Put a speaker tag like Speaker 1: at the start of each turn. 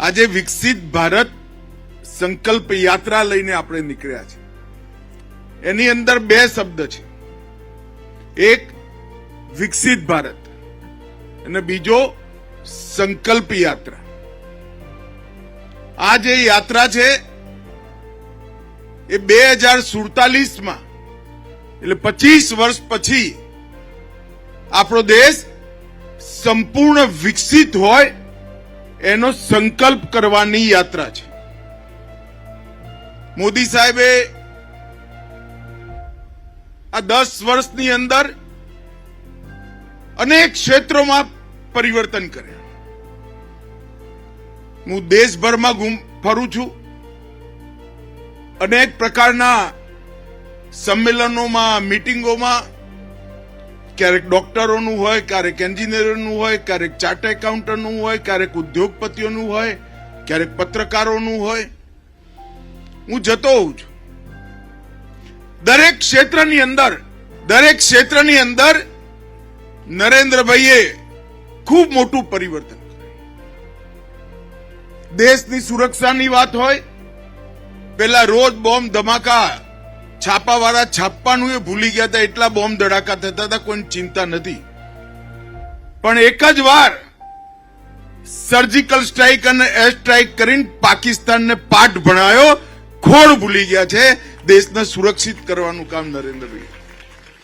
Speaker 1: આજે વિકસિત ભારત સંકલ્પ યાત્રા લઈને આપણે નીકળ્યા છે. એની અંદર બે શબ્દ છે. એક, વિકસિત ભારત. અને બીજો, સંકલ્પ યાત્રા. આ જે યાત્રા છે, એ બે હજાર સુડતાલીસમાં, એટલે પચીસ વર્ષ પછી આપણો દેશ સંપૂર્ણ વિકસિત હોય એનો સંકલ્પ કરવાની યાત્રા છે. મોદી સાહેબે આ દસ વર્ષની અંદર અનેક ક્ષેત્રોમાં પરિવર્તન કર્યા. હું દેશભરમાં ગુમ, ફરું છું. અનેક પ્રકારના સંમેલનોમાં, મિટિંગોમાં ક્યારેક ડોક્ટરોનું હોય, ક્યારેક એન્જિનિયરોનું હોય, ક્યારેક ચાર્ટ એકાઉન્ટરનું હોય, ક્યારેક ઉદ્યોગપતિઓનું હોય, ક્યારેક પત્રકારોનું હોય. હું જતો હોઉં છું. દરેક ક્ષેત્રની અંદર, દરેક ક્ષેત્રની અંદર નરેન્દ્રભાઈએ ખૂબ મોટું પરિવર્તન દેશની સુરક્ષાની વાત હોય, પેલા રોજ બોમ્બ ધમાકા છાપાવાળા છાપવાનું એ ભૂલી ગયા હતા એટલા બોમ્બ ધડાકા થતા હતા કોઈ ચિંતા નથી. પણ એક જ વાર સર્જિકલ સ્ટ્રાઇક અને એર સ્ટ્રાઇક કરીને પાકિસ્તાનને પાઠ ભણાયો, ખોડ ભૂલી ગયા છે. દેશને સુરક્ષિત કરવાનું કામ નરેન્દ્રભાઈ